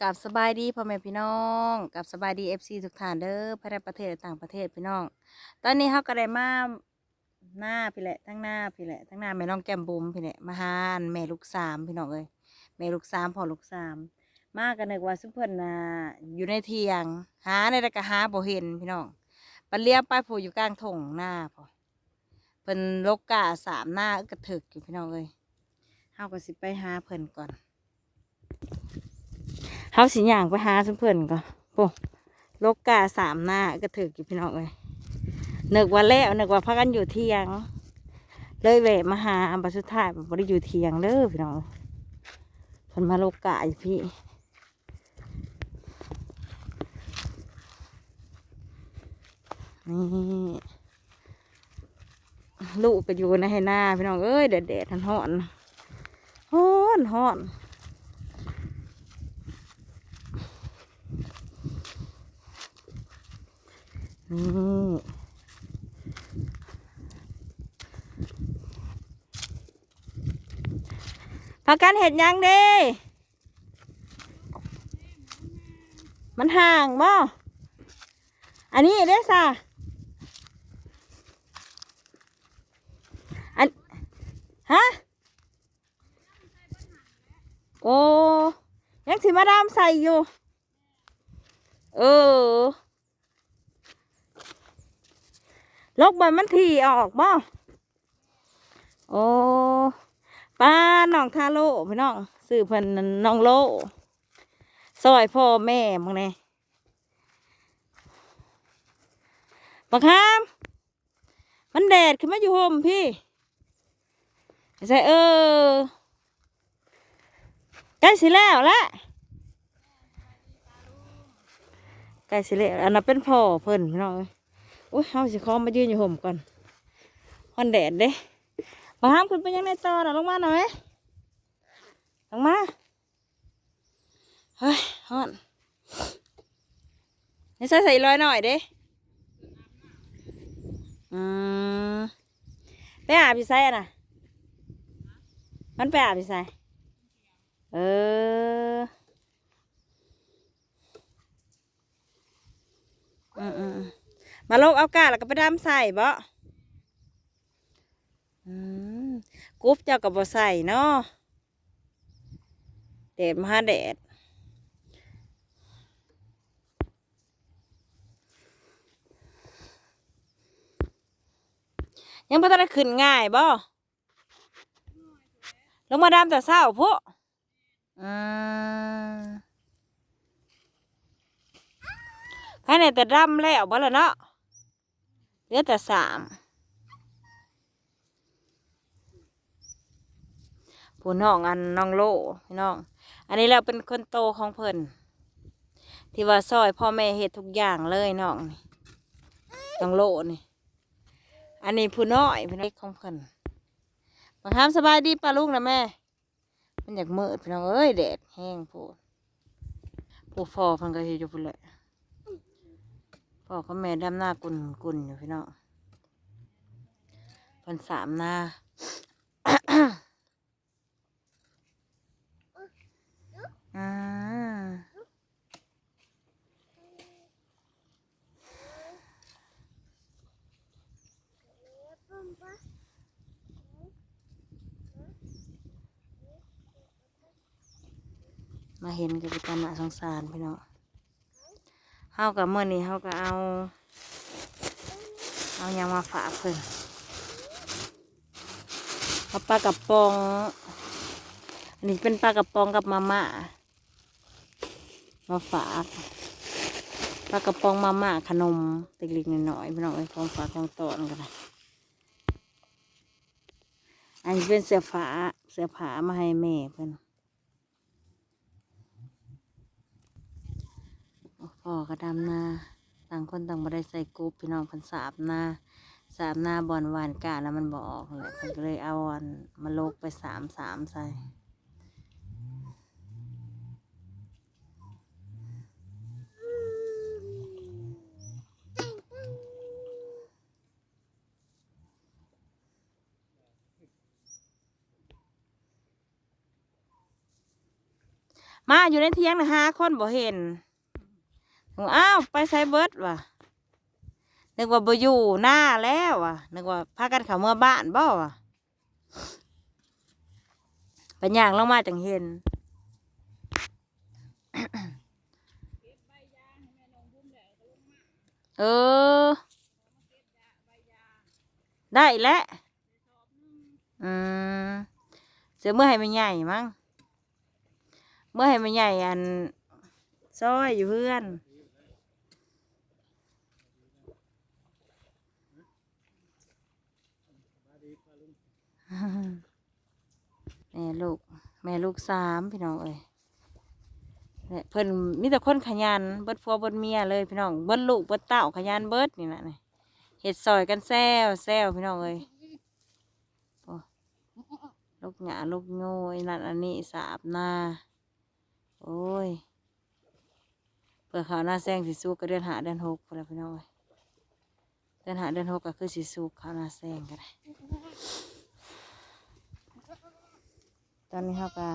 กับสบายดีพ่อแม่พี่น้องกับสบายดีเอฟซีทุกท่านเด้อภายในประเทศและต่างประเทศพี่น้อง ตอนนี้เขาก็ได้มาหน้าพี่แหละทั้งหน้าพี่แหละทั้งหน้าแม่น้องแก้มบุ๋มพี่แหละมาหาอันแม่ลูกสามพี่น้องเอ้ยแม่ลูกสามพ่อลูกสามมากันนึกว่าซุเพิ่นน่ะอยู่ในเทียง หาในตะกะหาบ่เห็นพี่น้องปันเลี้ยงไปผู้อยู่กลางถงหน้าพอเพิ่นลกกาสามหน้ากระถึกอยู่พี่น้องเอ้ยเฮาก็สิไปหาเพิ่นก่อน เฮาสิย่างไปหาเพิ่อนก่อนโอ้ลกกาสามหน้ากระถึกอยู่พี่น้องเอ้ยนึกว่าแล้วเนึกว่าพักกันอยู่เที่ยง เลยแวะมาหาบัดสุดท้ายบ่ได้อยู่เที่ยงเด้อพี่น้องเพิ่นมาลกกาอยู่พี่นี่ลูกก็อยู่ในให้หน้าพี่น้องเอ้ยแดดแดดๆร้อนๆร้อนร้อน นี่พากันเห็ดยังเด้มันห่างบ่อันนี้เด้ซะอัน ฮะ โอ้ ยังสิมาดามใส่อยู่ เออ ลกบนมันทีออกบ่โอ้ป้าน้องทาโลพี่น้องสื่อเพิ่นน้องโลซอยพ่อแม่มึงเนี่ยบักฮาม มันแดดขึ้นมาอยู่ห่มพี่ใส่เออใกล้สิแล้วละใกล้สิแล้วอันนั้นเป็นพ่อเพิ่นพี่น้องเอุ้ยเอาสิคอมายืนอยู่ห่มก่อนฮอนแดดเด้มาห้ามคุณไปยังในต่อนะลงมาหน่อยลงมาเฮ้ยฮอนนี่ใส่ใส่ลอยหน่อยเด้อืมไปอาบพี่ไซอะนะมันไปอาบพี่ไซเอออืมอืม มาโลกเอากาแล้วก็ไปดำใส่บ่อืมกรุ๊ปเจ้ากับบ่ใส่เนาะแดดมาหาแดดยังบ่ทันได้ขึ้นง่ายบ่ลงมาดำแต่เช้าพวกอืมแค่ไหนแต่ดำแล้วบ่ละเนาะเห ลือแต่สามผู้น้องอันน้องโลพี่น้อง อันนี้เราเป็นคนโตของเพิ่นที่ว่าซอยพ่อแม่เฮ็ดทุกอย่างเลยน้องนี่น้องโลนี่ อันนี้ผู้น้อยพี่น้องของเพิ่นมาทำสบายดีป้าลุงนะแม่ มันอยากมืดพี่น้องเอ้ยแดดแห้งพูดผู้ฟอเพิ่นก็เฮ็ดอยู่พุ่นแหละ พ่อกับแม่ดำหน้ากุนกุนอยู่พี่น้องพิ่นสามหน้าอ่ามาเห็นกับตาหนาสงสารพี่น้องากับเมื่อนี้เฮาก็เอา เอายังมาฝากเพิ่นเอาปลากระป๋อง อันนี้เป็นปลากระป๋องกับมาม่ามาฝากปลากระป๋องมาม่าขนมเล็กๆน้อยๆพี่น้องไอ้ยของฝากของตอนกันนะอันนี้เป็นเสื้อผ้าเสื้อผ้ามาให้แม่เพิ่น พ่อก็ดำนาต่างคนต่างบ่ได้ใส่กรุ๊ปพี่น้องพิ่นสาบนาสาบนาบอลหวานกาแล้วมันบออกเลยเพิ่นก็เลยเอาอันมาลกไปสามสามใส่มาอยู่ในเทียงนะหาคนบ่เห็น อ้าวไปไซเบิร์ดว่ะนึกว่าบอยู่หน้าแล้วว่ะนึกว่าพากันเข้าเมื่อบ้านบ่ว่ะเป็นอย่างลงมาจังเห็นเออ ได้แล้วอืมเสือเมื่อให้มันใหญ่มั้งเมื่อให้มันใหญ่อันซอยอยู่เพื่อน แม่ลูก แม่ลูกสามพี่น้องเอ้ยเนี่ยเพิ่นมีแต่คนขยันเบิดพัวเบิดเมียเลยพี่น้องเบิดลูกเบิดเต้าขยันเบิดนี่นะนี่เห็ดซอยกันแซวแซวพี่น้องเอ้ยลูกหยาลูกโง่ไอ้นั่นอันนี้สาบหน้าโอ้ยเพื่อเขาวหน้าแซงสิสุกก็เดือนหาเดือนหกพอแล้วพี่น้องเอ้ยเดือนหาเดือนหกก็คือสิสุกเขาวหน้าแซงกัน ตอนนี้เขาก็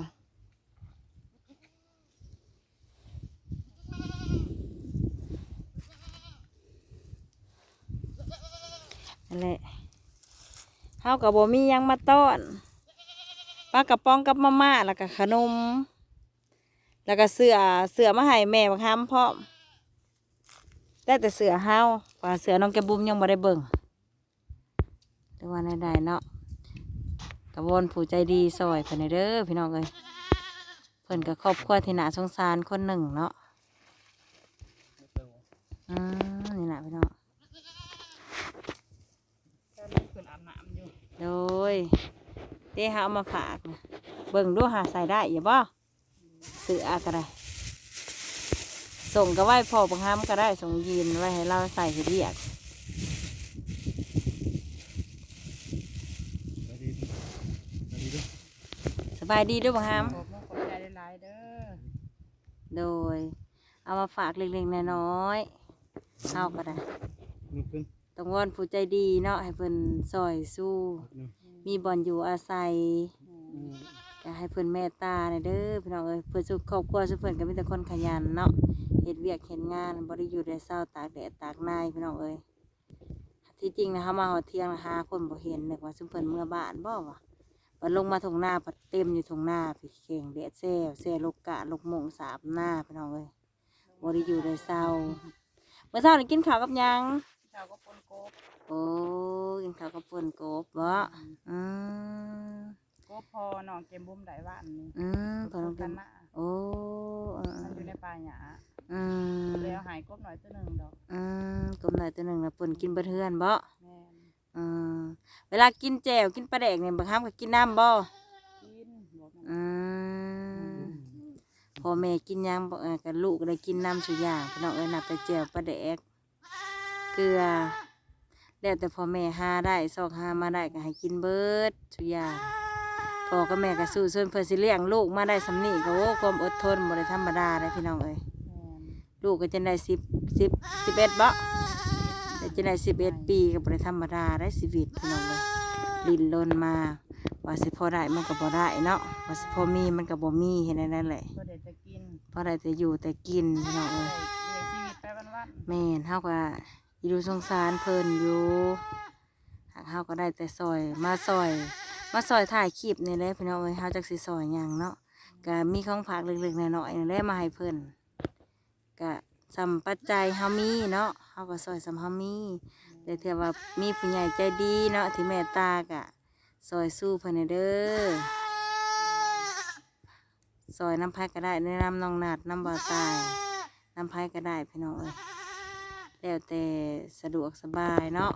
นั่นแหละเขากับบ่มียังมาต้อนปลากระป๋องกับมาม่าแล้วก็ขนม แล้วก็เสือเสือมาให้แม่บักฮัมพร้อมได้แต่เสือเฮาว่าเสือน้องแกบุมยังบ่ได้เบิ่งแต่ว่าในใดเนาะ กระวนผู้ใจดีซอยเพิ่นเด้อพี่น้องเอ้ยเพิ่นกับครอบครัวที่น่าสงสารคนหนึ่งเนาะอืมนี่แหละพี่น้องเพิ่นอาบน้ำอยู่โดยเด้หาเอามาฝากนะเบิ่งดูหาใส่ได้อย่าบ่เสือก็ได้ส่งก็ไหว้พอบังคับก็ได้ส่งยีนไว้ให้เราใส่เฮ็ดเรียก ส บายดีด้วยบังคับขอบคุณขอบใจหลายๆเด้อโดย เอามาฝากเล็กๆน้อยๆเอาก็ได้ต้องวอนผู้ใจดีเนาะให้เพิ่นซอยสู้ มีบ่อนอยู่อาศัยก็ให้เพิ่นเมตตาหน่อยเด้อพี่น้องเอ้ยเพิ่นสุขครอบครัวสุขเพิ่นก็มีแต่คนขยันเนาะเฮ็ดเวียกเฮ็ดงานบ่ได้อยู่ได้เศร้าตากแดดตากหนายพี่น้องเอ้ยที่จริงนะเฮามาหอดเที่ยงนะหาคนบ่เห็นนึกว่าซุมเพิ่นเมื่อบ้านบ่วะ บัดลงมาทงหน้าปัดเต็มอยู่ทงหน้าพี่เข่งแดดแซ่วแซ่ลูกกะลูกหมงสาบหน้าพี่น้องเอ้ยบ่ได้อยู่ได้เศร้าเมื่อเช้านี่กินข้าวกับหยังเจ้าก็ปนโกบโอ้กินข้าวกับป่นกบบ่อืมโกบพอน้องเกมบุ้มได้ว่านนี่อืมเพิ่นปลนงกักันนมาโอ้เออมันอยู่ในป่าหญ้าอืมแล้วหายกบหน่อยตัวหนึงดอกอืมกลมหน่อยตัวหนึ่งนะป่นกินบะเทือนบ่แม่น อืมเวลากินแจ่วกินปลาแดกเนี่ยบางครั้งก็กินน้ำบ่กินบอกมันอืมพ่อแม่กินหยังบ่เออกับลูกก็ได้กินน้ำสุกอย่างพี่น้องเอ้ยนับแต่แจ่วปลาแดกเกลือแล้วแต่พ่อแม่หาได้ซอกหามาได้ก็ให้กินเบิดสุกอย่างพ่อกับแม่ก็สู้ส่วนเพื่อสิเลี้ยงลูกมาได้สำนี้ก็โอ้ความอดทนบ่ได้ธรรมดาเลยพี่น้องเอ้ยแม่นลูกก็จะได้สิบสิบสิบเอ็ดบ่แต่ จะได้สิบเอ็ดปีก็บ่ได้ธรรมดาได้ชีวิตพี่น้องเลยลิ้นลนมา ว่าสิพอได้มันก็บ่ได้เนาะว่าสิพอมีมันก็บ่มีเห็นนั่นแหละก็เด็ดจะกินพอได้แต่อยู่แต่กินพี่น้องเอ้ยเลี้ยงชีวิตไปวันแม่นเฮาก็อีดูสงสารเพิ่นอยู่หากเฮาก็ได้แต่ซอยมาซอย มาซอยถ่ายคลิปนี่แหละพี่น้องเอ้ยเฮาจักสิซอยหยังเนาะก็มีของฝากเล็กๆน้อยๆนี่แหละมาให้เพิ่นก็ สำปัจจัยเฮามีเนาะเฮาก็ซอยสำเฮามีแต่เถื่อว่ามีผู้ใหญ่ใจดีเนาะที่เมตตากะซอยสู้เพิ่นให้เด้อซอยน้ำพายก็ได้แนะนำนองนาดน้ำบ่อตายน้ำพายก็ได้พี่น้องเอ้ยแล้วแต่สะดวกสบายเนาะ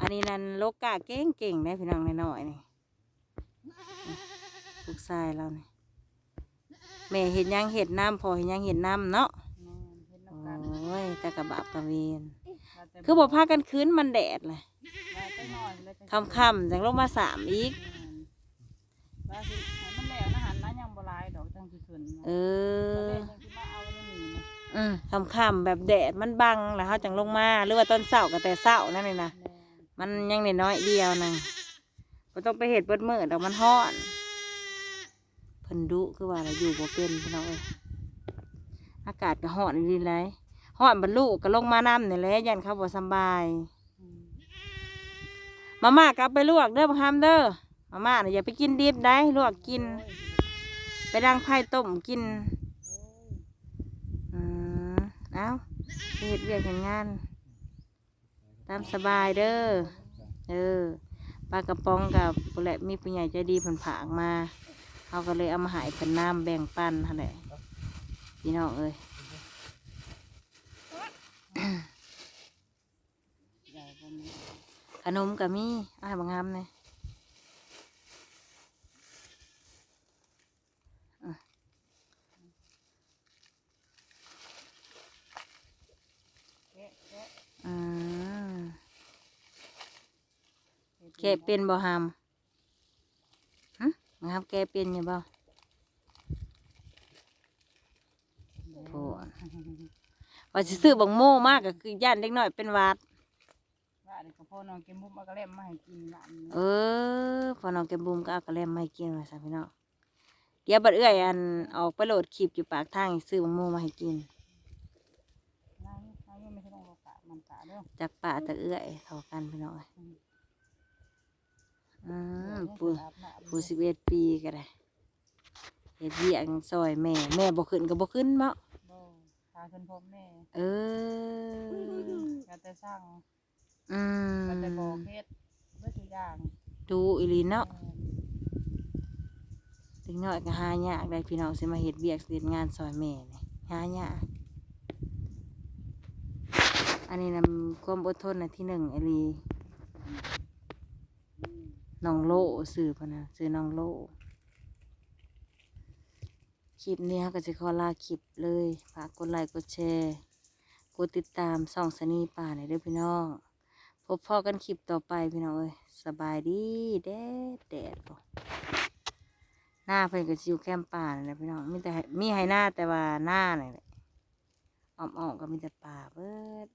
อันนี้นั่นโลกาเก่งเก่งนะพี่น้องน้อยๆนี่ลูกชายเราเนี่ยแม่เห็นยังเห็ดน้ำพอเห็นยังเห็ดน้ำเนาะ ๆแม่นเฮ็ด โอ น้ำกัน้ยแต่กระบาปกระเวนว่าแต่คือบอกพากันคืนมันแดดเลยว่าแต่น้อยแล้วจะคำคำๆจังลงมาสามอีกแม่นว่าสิให้มันแล้วนะหันนะยังบ่หลายดอกจังสิขึ้นเอตอนอแรกยังสิมาเอาอันนี้นี่นะอืมคำคำๆแบบแดดมันบังแล้วเขาจังลงมาหรือว่าตอนเสาร์ก็แต่เสาร์นั่นเลยนะแม่นมันยังน้อยๆเดียวนึงก็ต้องไปเห็ดเบิดมือดอกมันฮ้อนเพิ่นนดุคือว่าเราอยู่บ่เป็นพี่น้องเอ้ยอากาศก็ร้อนดีไร ร้อนบรรลุก็ลงมาน้ำนี่แหละยันเขาบ่สำบาย มาม่ากลับไปลวกเด้อพ่อคำเด้อมาม่าน่ะอย่าไปกินดิบได้ลวกกิน ไปดังไผ่ต้มกินอืมเอาเฮ็ดเวียกเห็นงาน ตามสบายเด้อเออปลากระป๋องกับปุแหละมีผู้ใหญ่ใจดีเพิ่นผากมาเขาก็เลยเอามาหายเพิ่นน้ำแบ่งปันหั่นแหละพี่น้องเอ้ย ใหญ่กว่านี้ ขนมก็มีเอาให้บางงามเลยแกะแกะอืมแกะเป็นบ่หามหึบางงามแกะเป็นอยู่บ่โถ่ว่าสิซื้อบังโม่มากก็คือย่านเด็กน้อยเป็นหวัด ว่าเด็กกับพ่อน้องเก็บมุกมากระเล่มมาให้กินบ้านนี้เออพอน้องแกมบุมก็เอากระแลมมาให้กินว่าซะพี่น้องเดี๋ยวบัดเอื้อยอันออกไปโหลดคลิปอยู่ปากทางซื้อบังโม่มาให้กิน นายนายไม่ใช่ต้องรอกะมันกะเด้อจากป่าตะเอื้อยเท่ากันพี่น้องเอ้ยอืมปูอาบน้ำปูสิบเอ็ดปีก็ได้เฮ็ดเวียกซอยแม่ แม่บ่ขึ้นก็บ่ขึ้นเนาะบ่พาขึ้นพรมแม่เออ ก็แต่สร้าง อืมก็แต่บอกเฮ็ดเบิดทุกอย่างดูอีหลีเนาะเออเด็กน้อยก็หายากได้พี่น้องสิมาเฮ็ดเวียกเฮ็ดงานซอยแม่นี่หายากอันนี้นำความอดทนนะที่หนึ่งอีหลีน้องโลสื่อพะนะสื่อน้องโลคลิปนี้เขาก็จะขอลาคลิปเลยฝากกดไลค์กดแชร์กดติดตามส่องสนีป่าหน่อยเด้วยพี่น้อง พบพ่อกันคลิปต่อไปพี่น้องเอ้ยสบายดีแดดแดดบ่หน้าเพิ่นก็สิอยู่แคมป์ป่านี่นแหละพี่น้องมีแต่มีให้หน้าแต่ว่าหน้านี่นแหละอ้อมๆก็มีแต่ป่าเบิด